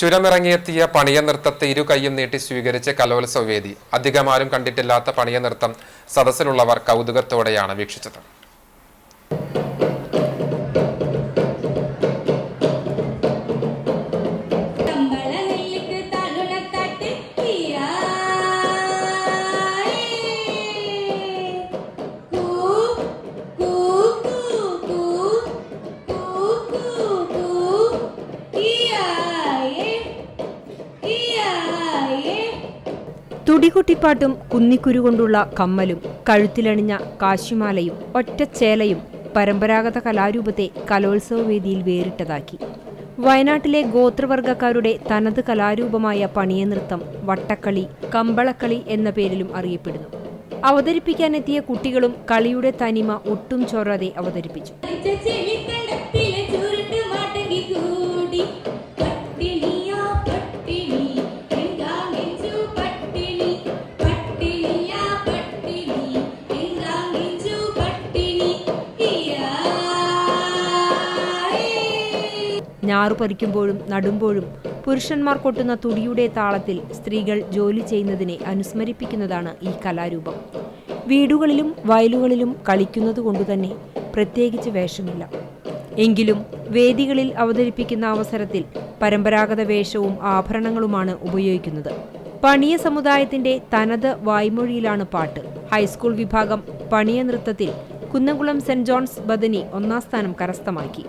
ചുരമിറങ്ങിയെത്തിയ പണിയ നൃത്തത്തെ ഇരു കൈയും നീട്ടി സ്വീകരിച്ച് കലോത്സവ വേദി അധികമാരും കണ്ടിട്ടില്ലാത്ത പണിയ നൃത്തം സദസ്സിലുള്ളവർ കൗതുകത്തോടെയാണ് വീക്ഷിച്ചത്. തുടികൊട്ടിപ്പാട്ടും കുന്നിക്കുരു കൊണ്ടുള്ള കമ്മലും കഴുത്തിലണിഞ്ഞ കാശിമാലയും ഒറ്റച്ചേലയും പരമ്പരാഗത കലാരൂപത്തെ കലോത്സവ വേദിയിൽ വേറിട്ടതാക്കി. വയനാട്ടിലെ ഗോത്രവർഗക്കാരുടെ തനത് കലാരൂപമായ പണിയനൃത്തം വട്ടക്കളി കമ്പളക്കളി എന്ന പേരിലും അറിയപ്പെടുന്നു. അവതരിപ്പിക്കാനെത്തിയ കുട്ടികളും കളിയുടെ തനിമ ഒട്ടും ചോരാതെ അവതരിപ്പിച്ചു. ഞാറു പറിക്കുമ്പോഴും നടുമ്പോഴും പുരുഷന്മാർ കൊട്ടുന്ന തുടിയുടെ താളത്തിൽ സ്ത്രീകൾ ജോലി ചെയ്യുന്നതിനെ അനുസ്മരിപ്പിക്കുന്നതാണ് ഈ കലാരൂപം. വീടുകളിലും വയലുകളിലും കളിക്കുന്നത് കൊണ്ടുതന്നെ പ്രത്യേകിച്ച് വേഷമില്ല. എങ്കിലും വേദികളിൽ അവതരിപ്പിക്കുന്ന അവസരത്തിൽ പരമ്പരാഗത വേഷവും ആഭരണങ്ങളുമാണ് ഉപയോഗിക്കുന്നത്. പണിയ സമുദായത്തിന്റെ തനത് വായ്മൊഴിയിലാണ് പാട്ട്. ഹൈസ്കൂൾ വിഭാഗം പണിയ നൃത്തത്തിൽ കുന്നംകുളം സെന്റ് ജോൺസ് ബദനി ഒന്നാം സ്ഥാനം കരസ്ഥമാക്കി.